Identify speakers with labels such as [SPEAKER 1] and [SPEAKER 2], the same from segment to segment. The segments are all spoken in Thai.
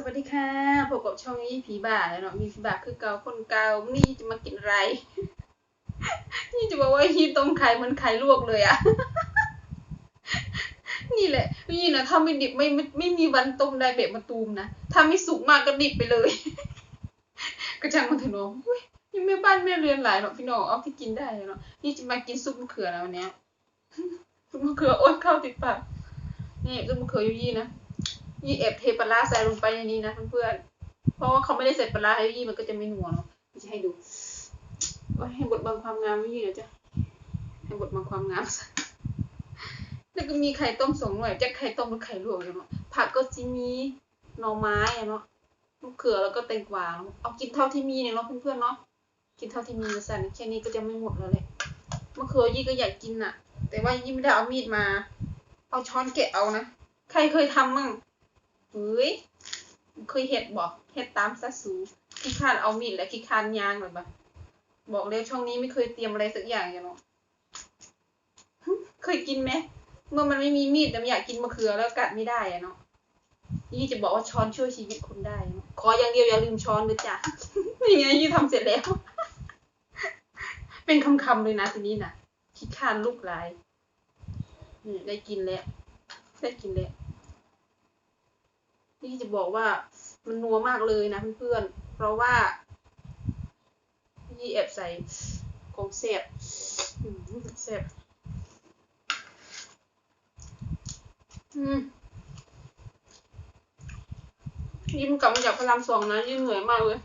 [SPEAKER 1] สวัสดีค่ะพบกับช่องยี่ผีบ่าแล้วเนาะ มีผีบ่าคือเกาคนเกานี่จะมากินอะไร นี่จะบอกว่าฮีต้มไข่มันไข่ลวกเลยอะ นี่แหละ นี่นะถ้าไม่ดิบไม่ไม่ไม่มีวันต้มได้แบบมะตูมนะ ถ้าไม่สุกมากก็ดิบไปเลย กระชังมันเถอะนาะอุ๊ยยังแม่บ้านแม่เรือนหลายเนาะพี่น้องเอาที่กินได้เนาะ นี่จะมากินซุปมะเขือแล้ววันนี้ซุปมะเขือโอ๊ยเข้าติดปาก นี่ซุปมะเขืออยู่ยี่นะ ยี่เอฟเทปลาใส่ลงไปในนี้นะเพื่อนๆเพราะว่าเขาไม่ได้ใส่ปลาให้ยี่มันก็จะไม่นัวเนาะจะให้ดูว่าให้บทบังความงามยี่เดี๋ยวจะให้บทบังความงามแล้วก็มีไข่ต้มสองหน่วยจะไข่ต้มหรือไข่ลวกเนาะผักก็จะมีหน่อไม้เนาะมะเขือแล้วก็แตงกวาเอากินเท่าที่มีเนี่ยเนาะเพื่อนๆเนาะกินเท่าที่มีนะสั่นแค่นี้ก็จะไม่หมดแล้วแหละมะเขือยี่ก็อยากกินน่ะแต่ว่ายี่ไม่ได้เอามีดมา เอาช้อนแกะเอานะ ใครเคยทำมั่ง เฮ้ยเคยเห็ดบอกเห็ดตามซะสูขี้คานเอามีดและขี้คานยางแบบว่าบอกเลยช่องนี้ไม่เคยเตรียมอะไรสักอย่างอย่างเนาะเคยกินไหมเมื่อมันไม่มีมีดแต่มันอยากกินมะเขือแล้วกัดไม่ได้อะเนาะยี่จะบอกว่าช้อนช่วยชีวิตคุณได้ ขออย่างเดียวอย่าลืมช้อนเลยจ้ะนี่ไงยี่ทำเสร็จแล้ว เป็นคำๆเลยนะทีนี้นะขี้คานลูกหลายได้กินแล้วได้กินแล้ว นี่จะบอกว่ามันนัวมากเลยนะเพื่อนๆ เพราะว่ายี่แอบใส่ของเสียบอืมเสียบอืมยิ้มกลับมาจากพระรามสองนะยิ้มเหนื่อยมากเลย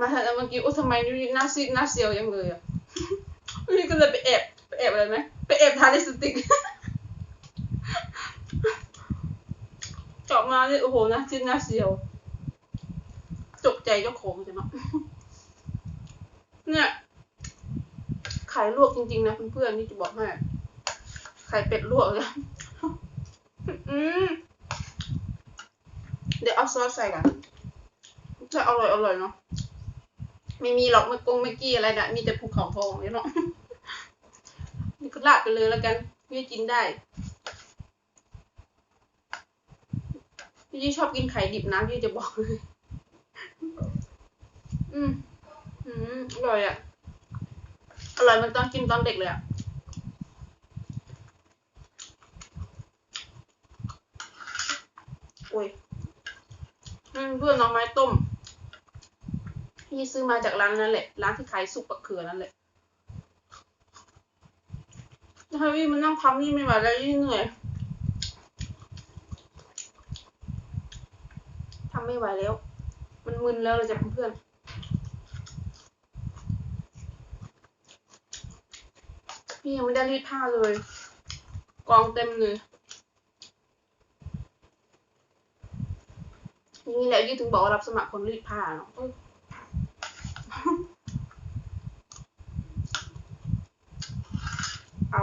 [SPEAKER 1] มาแล้วเมื่อกี้โอ้ทำไมนี่หน้าซีดหน้าเซียวยังเลยอะนี่ก็เลยไปแอบไปแอบอะไรไหมไปแอบทาลิปสติก เจาะ มาเนี่ยโอ้โหนะจิ้นนาเซียว จกใจเจ้าของจังเนาะเนี่ยไข่ลวกจริงๆนะเพื่อนๆนี่จะบอกให้ไข่เป็ดลวกเลยอืมเดี๋ยวเอาซอสใส่กันจะอร่อยอร่อยเนาะไม่มีหรอกไม่กงไม่กี้อะไรนะมีแต่ภูเขาทองเนี่ยเนาะนี่ก็ลาดไปเลยแล้วกันพี่กินได้ พี่ชอบกินไข่ดิบนะพี่จะบอกเลยอืมอืมอร่อยอะ อร่อยมันตอนกินตอนเด็กเลยอะโอ้ยนั่นเพื่อนน้องไม้ต้ม พี่ซื้อมาจากร้านนั่นแหละ ร้านที่ขายสุกกับเขือนั่นแหละถ้าพี่มันนั่งทำนี่ไม่ไหวแล้วยิ่งเหนื่อย ทำไม่ไหวแล้ว มันมึนแล้วเลยจ้ะเพื่อนพี่ยังไม่ได้รีดผ้าเลย กองเต็มเลยนี่แหละยี่ถึงบอกว่ารับสมัครคนรีดผ้าเนาะเอ้ยเอา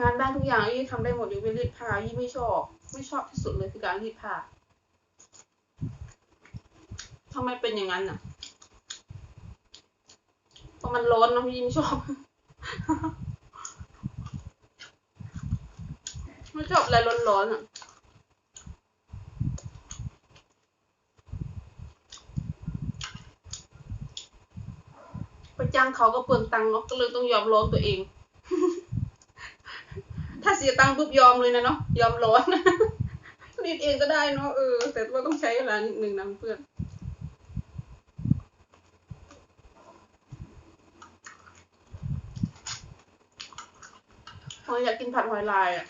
[SPEAKER 1] งานบ้านทุกอย่างยี่ทำได้หมดยกเว้นรีดผ้ายี่ไม่ชอบ ไม่ชอบที่สุดเลยคือการรีดผ้าทำไมเป็นอย่างนั้นอะเพราะมันร้อนเนอะยี่ไม่ชอบ ไม่ชอบอะไรร้อนๆอะไปจ้างเขาก็เปลืองตังค์เนาะก็เลยต้องยอมร้อนตัวเอง ถ้าเสียตังค์ปุ๊บยอมเลยนะเนาะยอมร้อน รีดเองก็ได้เนาะเออ แต่ว่าต้องใช้เวลานิดนึงนะเพื่อนเราอยากกินผัดหอยลายอะ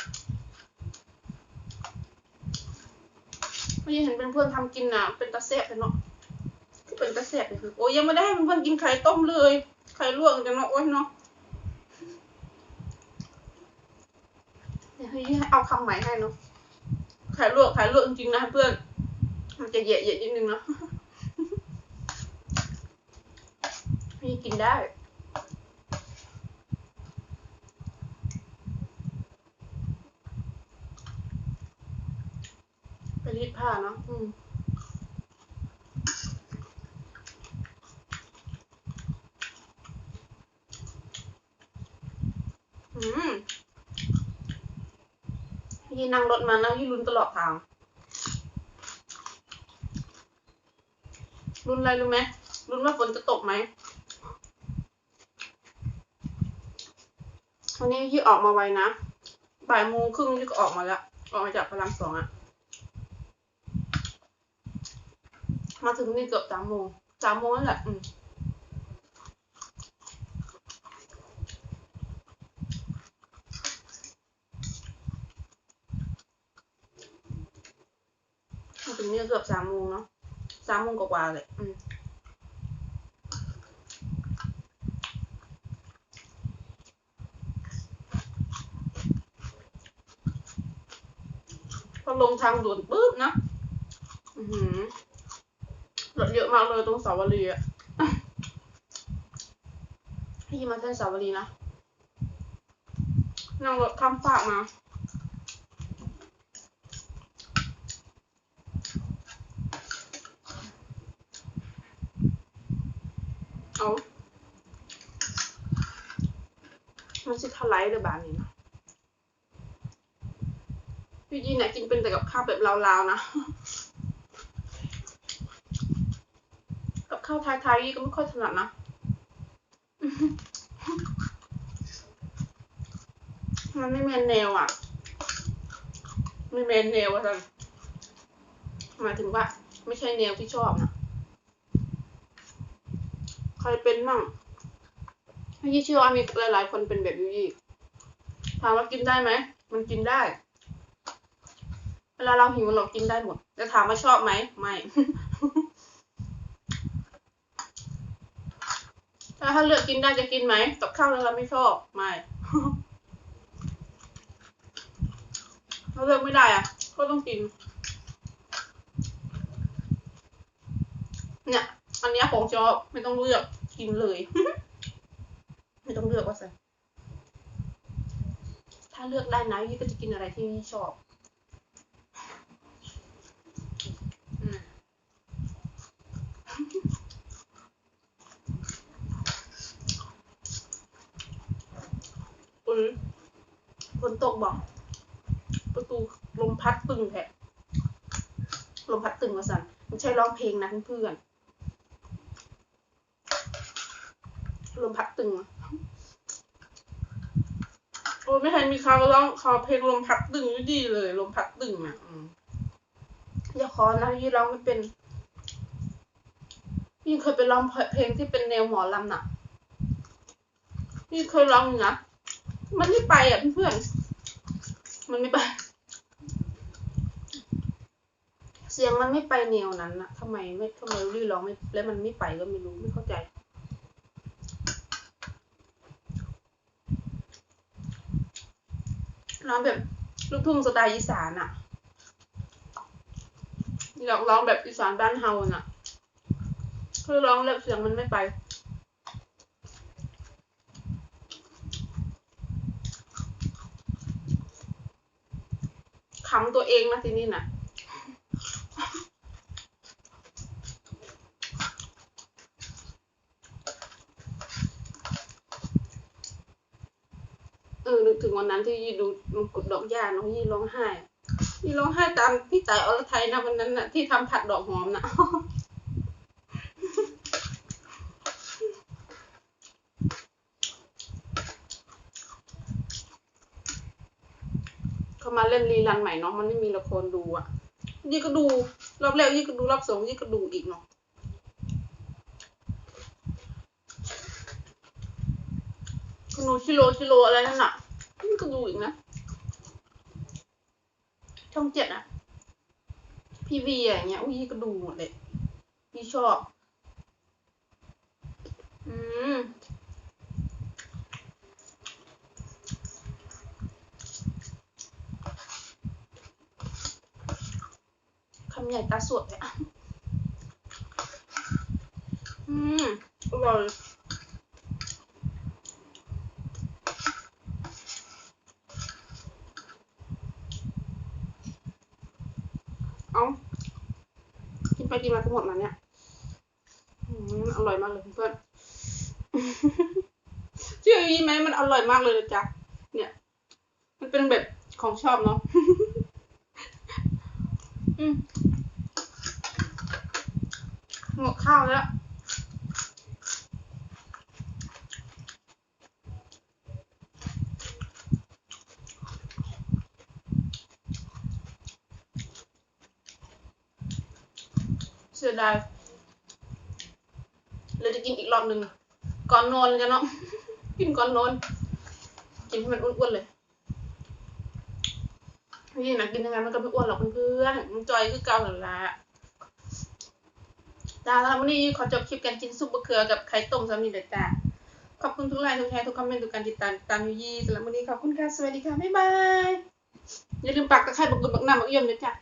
[SPEAKER 1] ไม่เห็นเป็นเพื่อนทำกินอะเป็นตาแซ่บเลยเนาะคือเป็นตาแซ่บเลยคือโอ้ยยังไม่ได้ให้เพื่อนๆกินไข่ต้มเลยไข่ลวกจังเนาะโอ้ยเนาะเดี๋ยวให้เอาคำใหม่ให้เนาะ ขายลวกขายลวกจริงๆนะเพื่อน มันจะเยะเยะนิดนึงเนาะนี่กินได้ไปรีดผ้าเนาะอืม ยี่ นั่งรถมานะยี่ลุ้นตลอดทางลุ้นอะไรรู้ไหมลุ้นว่าฝนจะตกไหมวันนี้ยี่ออกมาไวนะบ่ายโมงครึ่งยี่ก็ออกมาแล้ว ออกมาจากพลังสองอะมาถึงนี่เกือบสามโมงสามโมงนั่นแหละอืม มาถึงนี่เกือบสามโมงเนาะสามโมงกว่าๆเลยอืมพอลงทางด่วนปุ๊บนะอือหือรถเยอะมากเลยตรงสาวรีอะพี่มาเส้นสาวรีนะนั่งรถข้ามฟากมา เอามันสิทลายเลยบานนี้นะพี่ยีเนี่ยกินเป็นแต่กับข้าวแบบลาวๆนะ กับข้าวไทยๆยี่ก็ไม่ค่อยถนัดนะมันไม่เมนแนวอะ ไม่เมนแนวอะท่านหมายถึงว่า ไม่ใช่แนวที่ชอบนะ ครเป็นมั่งยี่เชื่อว่ามีหลายๆ คนเป็นแบบยูยี่ถามว่ากินได้ไหม มันกินได้ เวลาเราหิวเรากินได้หมด แต่ถามว่าชอบไหม ไม่ ถ้าถ้าเลือกกินได้จะกินไหมกับข้าวแล้วเราไม่ชอบ ไม่ถ้าเลือกไม่ได้อะก็ต้องกิน เนี่ย อันนี้ของชอบไม่ต้องเลือกกินเลย ไม่ต้องเลือกว่าสิถ้าเลือกได้นะยี่ก็จะกินอะไรที่ยี่ชอบอือฝนตกบอก ประตูลมพัดตึงแผะลมพัดตึงมาสั่นไม่ใช่ร้องเพลงนะเพื่อนๆ ลมพัดตึงอะโอ้ไม่เคยมีคาร้องคอเพลงลมพัดตึงดีเลย ลมพัดตึงอะอย่าขอนะยี่ร้องไม่เป็นยี่เคยไปร้องเพลงที่เป็นแนวหมอลำน่ะยี่เคยร้องนะมันไม่ไปอะเพื่อนมันไม่ไป เสียงมันไม่ไปแนวนั้นนะทำไมไม่ทำไมรีร้องไม่แล้วมันไม่ไปก็ไม่รู้ไม่เข้าใจ ร้องแบบลูกทุ่งสไตล์อีสานอะอยากร้องแบบอีสานบ้านเฮาน่ะ คือร้องแล้วเสียงมันไม่ไปขำตัวเองนะทีนี้น่ะเออนึกถึง วันนั้นที่ยี่ดูมงกุฎดอกหญ้าน้องยี่ร้องไห้ยี่ร้องไห้ตามพี่ต่ายอรไทยนะวันนั้นนะที่ทำผัดดอกหอมนะเขามาเล่นรีรันใหม่เนาะมันไม่มีละครดูอะยี่ก็ดูรอบแรกยี่ก็ดูรอบสองยี่ก็ดูอีกเนาะคุณหนูชิโรชิโรอะไรนั่นน่ะ ก็ดูอีกนะ ช่องเจ็ดอะพีวีอะอย่างเงี้ยอุ้ยก็ดูหมดเลยพี่ชอบ อืมคำใหญ่ตาสวดเลยอะ อืมอร่อย เอากินไปกินมาทั้งหมดมาเนี่ยอร่อยมากเลยเพื่อนเชื่อยี่ไหมมันอร่อยมากเลยนะจ๊ะเนี่ย มันเป็นแบบขของชอบเนาะอืมหมดข้าวแล้ว ยดายเลยจะกินอีกรอบหนึ่งก่อนนอนกันเนาะกินก่อนนอนกินให้มันอ้วนๆเลยนี่นะกินยังไงมันก็ไม่อ้วนหรอกเพื่อนๆมันจอยคือเก่าหรือละจ้าแล้ววันนี้ขอจบคลิปการกินซุปมะเขือกับไข่ต้มสามีเด็ดจ้าขอบคุณทุกไลค์ทุกแชร์ทุกคอมเมนต์ทุกการติดตามตามยูยี่สำหรับวันนี้ขอบคุณค่ะ สวัสดีค่ะ บ๊ายบาย อย่าลืมปักตะไคร้บักกุดบักน้ำบักเยี่ยมด้วยจ้ะ